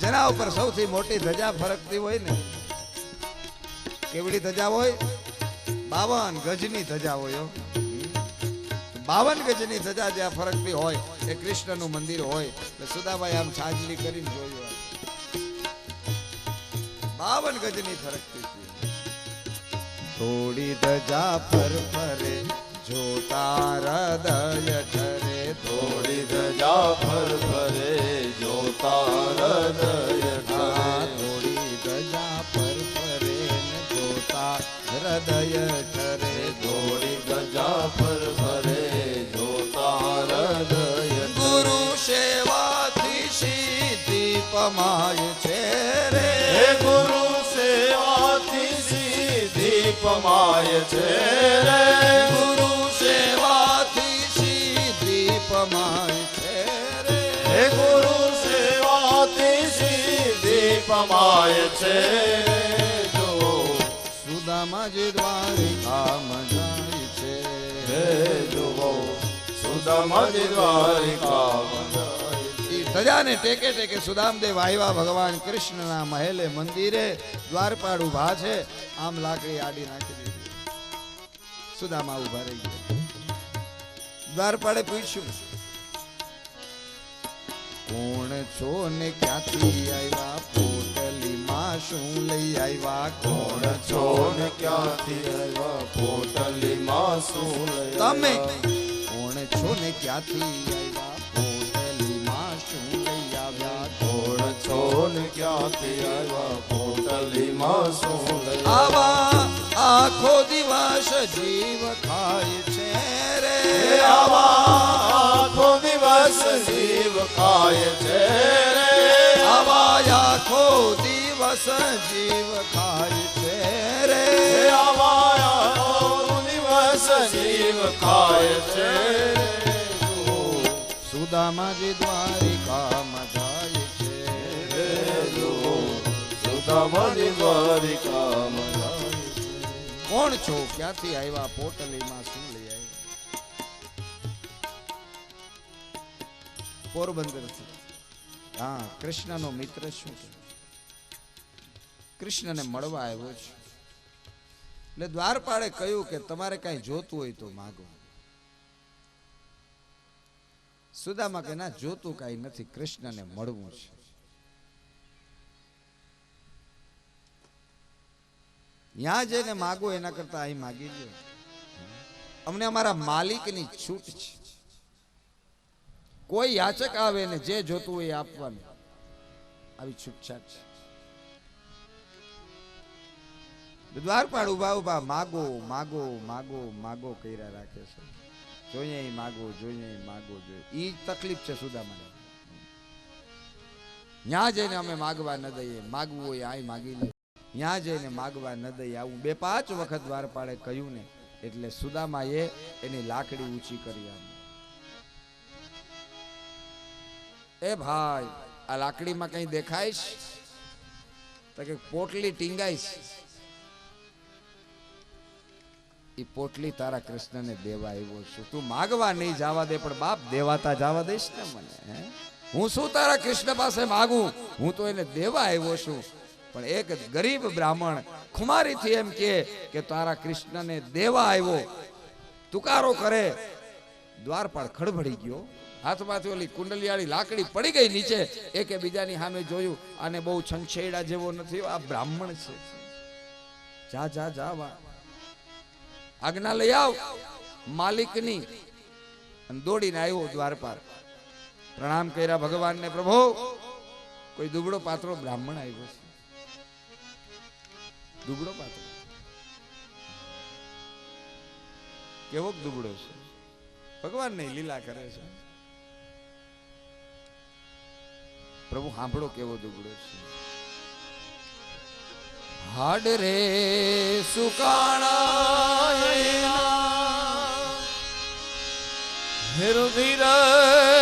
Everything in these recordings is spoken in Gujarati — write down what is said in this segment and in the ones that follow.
જેના ઉપર સૌથી મોટી ધજા ફરકતી હોય ને, કેવડી ધજા હોય? બાવન ગજની ધજા હોય બાવન ગજની ધજા જ્યાં ફરકતી હોય, એ કૃષ્ણનું મંદિર હોય. સુદાભાઈ આમ છાજલી કરીને જોયું. બાવન ગજની ફરકતી થોડી ધજા પર ફરે, જોતા હૃદય ઠરે. થોડી ધજા હૃદય ઠરે થોડી ધજા ફર ફરે જોતા હૃદય ગુરુ સેવાથી સિદ્ધિ પમાય છે રે. ગુરુ સેવાથી સિદ્ધિ પમાય છે રે. ગુરુ સેવાથી સિદ્ધિ પમાય છે રે. ગુરુ સેવાથી સિદ્ધિ પમાય છે સુદામા દ્વારિકામાં જાય છે. હે જુઓ સુદામાજી દ્વારિકામાં ઈ ટેકે ટેકે સુદામદેવ આવ્યા ભગવાન કૃષ્ણના મહેલે મંદિરે દ્વારપાળ ઊભા છે. આમ લાકડી આડી નાખી દીધી. સુદામા ઊભા રહી ગયા. દ્વારપાળે પૂછ્યું કોણ છો ને ક્યાંથી આવ્યા શું લઈ આવ્યા કોણ છો ને ક્યાંથી આવ્યા? પોટલીમાં શું તમે? કોણ છો ને ક્યાંથી આવ્યા? પોટલીમાં શું લઈ આવ્યા? કોણ છો ને ક્યાંથી આવ્યા? પોટલીમાં શું આવા આખો દિવસ જીવ ખાય છે રે. આવા આખો દિવસ જીવ ખાય છે રે. આવા આખો દિવસ જીવ ખાય છે રે આવા આખો જીવ ખાય છે સુદામાજી દ્વારિકામાં જાય છે સુદામાજી દ્વારિકામાં કોણ છો ક્યાંથી આવ્યા પોટલીમાં શું લઈ આવ્યા પોરબંદર હા કૃષ્ણનો મિત્ર શું છે? કૃષ્ણને મળવા આવ્યો છે. એટલે દ્વારપાળે કહ્યું કે તમારે કાંઈ જોતું હોય તો માગો. સુદામા કે, ના, જોતું કાંઈ નથી, કૃષ્ણને મળવું છે. ત્યાં જઈને માગો, એના કરતા અહીં માગી લો અમને અમારા માલિકની છૂટ છે. કોઈ યાચક આવે ને જે જોતું હોય આપવાનું. આવી છૂટછાટ છે. દ્વારપાળ ઊભા ઊભા, માગો માગો માગો માગો કર્યા રાખે છે. જોઈએ, માગો જોઈએ માગો, જોઈએ. એ તકલીફ છે સુદામાને. ત્યાં જઈને અમે માગવા ન દઈએ. માગવું હોય અહીં માગી લે. ત્યાં જઈને માગવા ન દઈએ. આવું બે પાંચ વખત દ્વારપાળે કહ્યું ને, એટલે સુદામાએ એની લાકડી ઊંચી કરી આમ એ ભાઈ, આ લાકડીમાં કઈ દેખાઈશ? તો કે પોટલી ટીંગાઈશ. એ પોટલી તારા કૃષ્ણને દેવા આવ્યો છું. તું માગવા નહીં જવા દે, પણ બાપ દેવાતા જવા દઈશ ને મને, હું? શું તારા કૃષ્ણ પાસે માગું? હું તો એને દેવા આવ્યો છું. પણ એક ગરીબ બ્રાહ્મણ ખુમારીથી એમ કે કે તારા કૃષ્ણને દેવા આવ્યો. તુકારો કરે. દ્વારપાળ ખડભડી ગયો. હાથમાંથી ઓલી કુંડલિયાળી લાકડી પડી ગઈ નીચે. એકે બીજાની સામે જોયું અને બહુ છંછેડા જેવો નથી. આ બ્રાહ્મણ છે. જા જા જા, વા. આજ્ઞા લઈ આવ. માલિકની. અને દોડીને આવ્યો દ્વારપાળ પ્રણામ કર્યા ભગવાનને, પ્રભુ, કોઈ દુબળો પાત્રો બ્રાહ્મણ આવ્યો છે. દુબળો પાત્રો. કેવો દુબળો છે? ભગવાન ને લીલા કરે છે. પ્રભુ, સાંભળો કેવો દુબળો છે. હાડ રે સુકાણા It'll need us.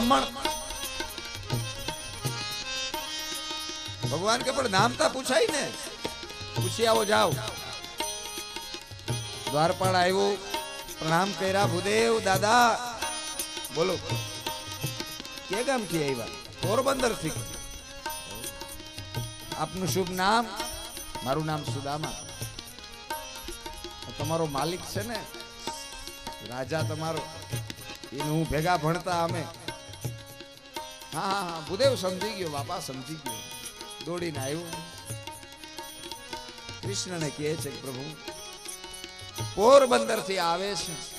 બ્રાહ્મણ. ભગવાન કે, પણ નામ તા પૂછાય ને. પૂછી આવો, જાઓ. દ્વારપાળ આવ્યો. પ્રણામ કર્યા, ભૂદેવ દાદા. બોલો. કે ગામથી આવ્યા? પોરબંદરથી આપનું શુભ નામ? મારું નામ સુદામા. તમારો માલિક છે ને? રાજા તમારો. એને હું ભેગા ભણતા અમે હા ભૂદેવ સમજી ગયો, બાપા સમજી ગયો. દોડીને આવ્યો. કૃષ્ણને કહે છે, પ્રભુ પોરબંદરથી આવે છે.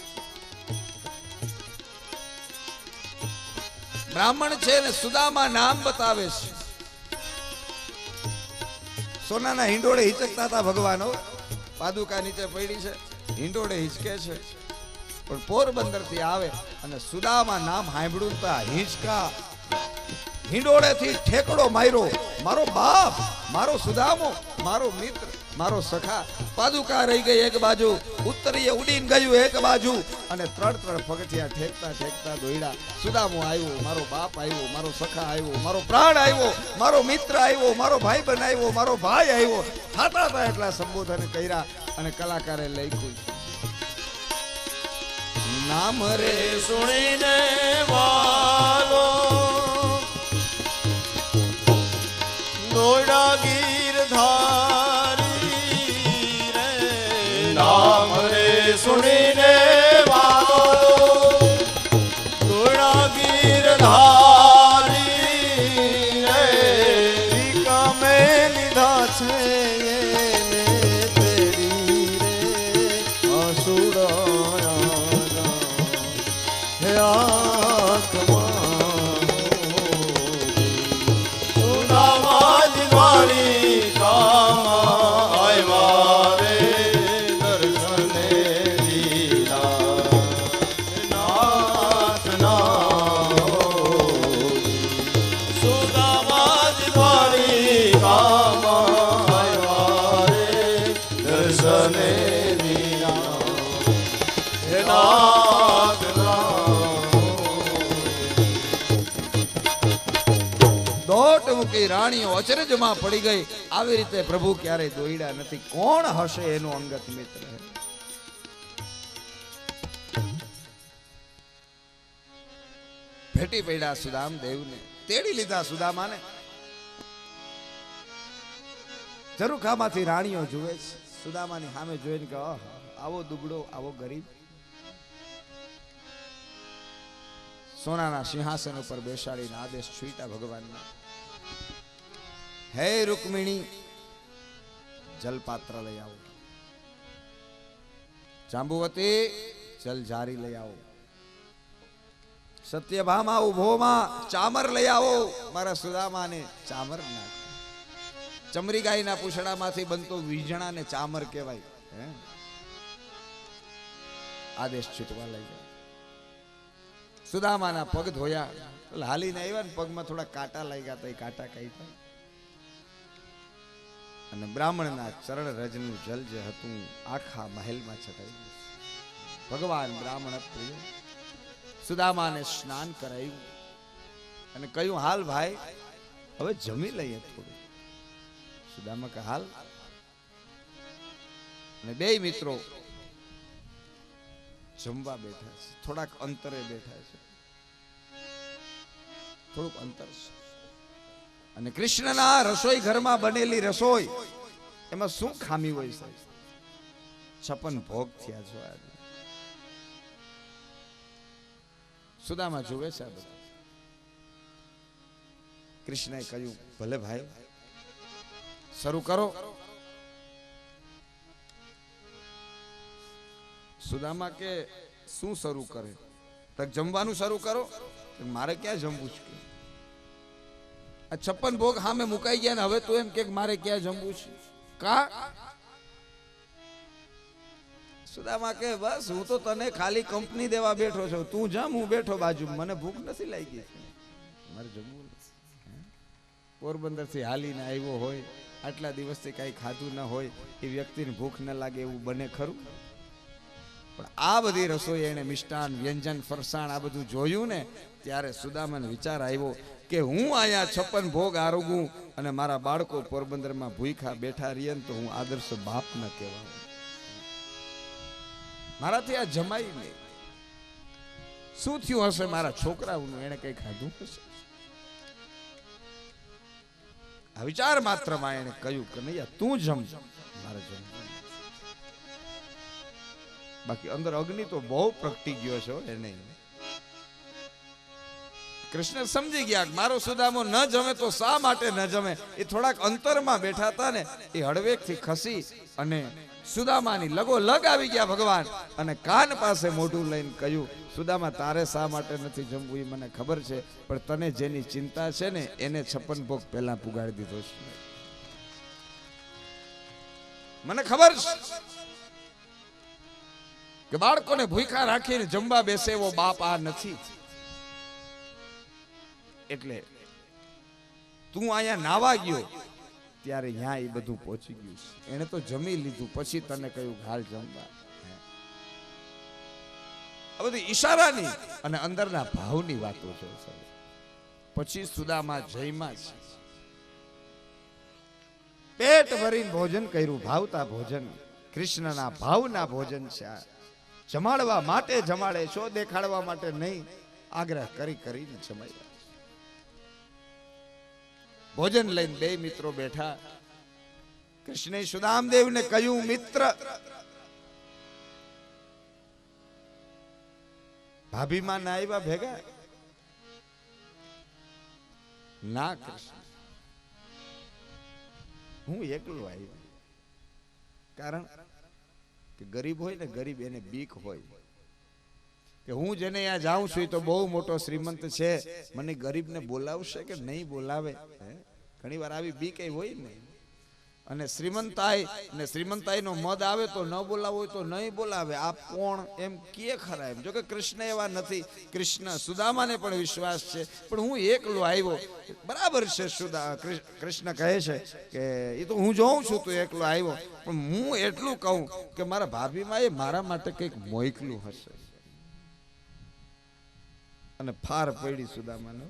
બ્રાહ્મણ છે ને સુદામા નામ બતાવે છે. સોનાના હિંડોળે હિચકતા હતા ભગવાન પાદુકા નીચે પડી છે. હિંડોળે હિચકે છે. પણ પોરબંદરથી આવે અને સુદામા નામ સાંભળ્યું તા હિંચકા હિંડોળે થી ઠેકડો માર્યો. મારો બાપ, મારો સુદામો, મારો મિત્ર, મારો સખા, પાદુકા રહી ગઈ એક બાજુ ઉત્તરીય ઉડીન ગયું એક બાજુ, અને ત્રણ ત્રણ પગથિયા ઠેકતા ઠેકતા દોડ્યા સુદામો આવ્યો, મારો બાપ આવ્યો, મારો સખા આવ્યો, મારો પ્રાણ આવ્યો, મારો મિત્ર આવ્યો, મારો ભાઈ બન આવ્યો, મારો ભાઈ આવ્યો. થાતા હતા એટલા સંબોધન કર્યા અને કલાકારે લખ્યું, નામ રે સુણીને વાલો રાણીઓ અચરજમાં પડી ગઈ. આવી રીતે પ્રભુ ક્યારેય દોડ્યા નથી. કોણ હશે એનો અંગત મિત્ર? ભેટી પડ્યા સુદામ દેવને તેડી લીધા સુદામાને. ઝરૂખામાંથી રાણીઓ જુએ છે. સુદામાની સામે જોઈને કે આવો દુબળો, આવો ગરીબ. સોનાના સિંહાસન ઉપર બેસાડીને આદેશ છૂટા ભગવાનના હે રૂકમિણી, જલપાત્ર લઈ આવો. જાંબુવતી જલ જારી લઈ આવો. સત્યભામા ઉભોમાં ચામર લઈ આવો. મારા સુદામાને ચામર નાખ ચમરી ગાયના પૂછડામાંથી બનતો વીજણાને ચામર કહેવાય. આદેશ છૂટવા લઈ જાય સુદામાના પગ ધોયા. લાલીને આવ્યા ને પગમાં થોડા કાંટા લાગ્યા તો એ કાંટા કઈ થાય અને બ્રાહ્મણના ચરણ રજનું જલ જે હતું આખા મહેલમાં છટાઈ ગયું. ભગવાન બ્રાહ્મણ પ્રિય, સુદામાને સ્નાન કરાયું અને કહ્યું, હાલ ભાઈ, હવે જમી લઈએ થોડું. સુદામા કે હાલ. અને બે મિત્રો જમવા બેઠા છે, થોડાક અંતરે બેઠા છે. થોડુંક અંતર છે. અને કૃષ્ણના રસોઈ ઘરમાં બનેલી રસોઈ, એમાં શું ખામી હોય સાહેબ? છપ્પન ભોગ થયા છો આજે. સુદામા જુએ છે આ બધું. કૃષ્ણએ કહ્યું, ભલે ભાઈ, શરૂ કરો. સુદામા કે, શું શરૂ કરે? તક જમવાનું શરૂ કરો? મારે ક્યાં જમવું છે? છપ્પન ભોગ સામે મુકાઈ ગયા ને હવે તું એમ કે મારે ક્યાં જમવું છે? કા? સુદામા કે, બસ, હું તો તને ખાલી કંપની દેવા બેઠો છું. તું જમ, હું બેઠો બાજુ મને ભૂખ નથી લાગી. મારે જમવું પોરબંદરથી હાલીને આવ્યો હોય, આટલા દિવસથી કાંઈ ખાધું ન હોય, એ વ્યક્તિને ભૂખ ન લાગે એવું બને ખરું? પણ આ બધી રસોઈ એને મિષ્ટાન, વ્યંજન, ફરસાણ આ બધું જોયું ને ત્યારે સુદામાને વિચાર આવ્યો કે હું અહીંયા છપ્પન ભોગ આરોગું અને મારા બાળકો પોરબંદરમાં ભૂખા બેઠા રહીએ તો હું આદર્શ બાપ ન કહેવાય મારાથી આ જમાઈ નહીં. શું થયું હશે મારા છોકરાઓનું? એને કઈ ખાધું હશે? આ વિચાર માત્રમાં એને કહ્યું કે નહીં તું જમ. મારે જમ બાકી અંદર અગ્નિ તો બહુ પ્રગટી ગયો છે એને. કૃષ્ણ સમજી ગયા મારો સુદામો ન જમે તો શા માટે ન જમે? એ થોડાક અંતરમાં બેઠા હતા ને, એ હળવેકથી ખસી અને સુદામાની લગો લગ આવી ગયા ભગવાન. અને કાન પાસે મોઢું લઈને કહ્યું, સુદામા, તારે શા માટે નથી જમવું એ મને ખબર છે, પણ તને જેની ચિંતા છે ને, એને છપ્પન ભોગ પહેલા પુગાડી દીધો છે. મને ખબર છે કે બાળકોને ભૂખા રાખીને જમવા બેસે એવો બાપ આ નથી. એટલે તું અહીંયા નાવા ગયો, ત્યારે ત્યાં એ બધું પહોંચી ગયું છે. એને તો જમી લીધું, પછી તને કહ્યું હાલ જમવા. આ બધી ઈશારાની અને અંદરના ભાવની વાતો છે. પછી સુદામાં જયમાં છે. પેટ ભરીને ભોજન કર્યું, ભાવતા ભોજન. કૃષ્ણના ભાવના ભોજન છે આ. જમાડવા માટે જમાડે છો, દેખાડવા માટે નહીં. આગ્રહ કરી કરીને જમાડ્યા. ભોજન લઈને બે મિત્રો બેઠા. કૃષ્ણે સુદામદેવને કહ્યું, મિત્ર. ભાભીમાં ના આવ્યા ભેગા? ના, કૃષ્ણ. હું એકલો આવ્યો કારણ કે ગરીબ હોય ને ગરીબ એને બીક હોય. કે હું જેને ત્યાં જાઉં છું એ તો બહુ મોટો શ્રીમંત છે. મને ગરીબને બોલાવશે કે નહીં બોલાવે? ઘણી વાર આવી બી કઈ હોય ને. અને શ્રીમંતાઈ ને શ્રીમંતાઈનો મદ આવે તો ન બોલાવો તો નહીં બોલાવે. આ કોણ એમ કે ખરા એમ. જો કે કૃષ્ણ એવા નથી. કૃષ્ણ સુદામાને પણ વિશ્વાસ છે. પણ હું એકલો આવ્યો. બરાબર છે સુદા, કૃષ્ણ કહે છે કે એ તો હું જોઉં છું, તું એકલો આવ્યો. પણ હું એટલું કહું કે મારા ભાભીમાં એ મારા માટે કંઈક મોકલું હશે. અને ફાર પડી સુદામાનો.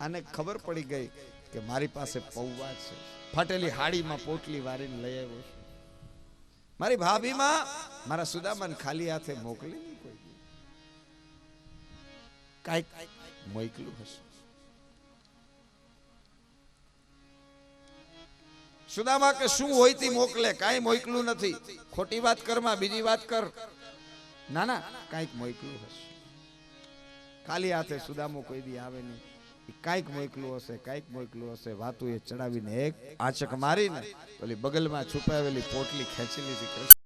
આને ખબર પડી ગઈ કે મારી પાસે પૌવા છે. ફાટેલી હાડીમાં પોટલી વારીને લઈ આવ્યો છું. મારી ભાભીમાં મારા સુદામાને ખાલી હાથે મોકલી કોઈ કાંઈક મોકલું હશે. સુદામા કે શું હોય તે મોકલે? કાંઈ મોકલું નથી. ખોટી વાત કરમાં બીજી વાત કર. ના ના, કાંઈક મોકલું હશે. ખાલી હાથે સુદામો કોઈ દી આવે નહીં. કાંઈક મોકલું હશે, કાંઈક મોકલું હશે, વાતું એ ચડાવીને એક આંચક મારીને ઓલી બગલમાં છુપાવેલી પોટલી ખેંચી લીધી.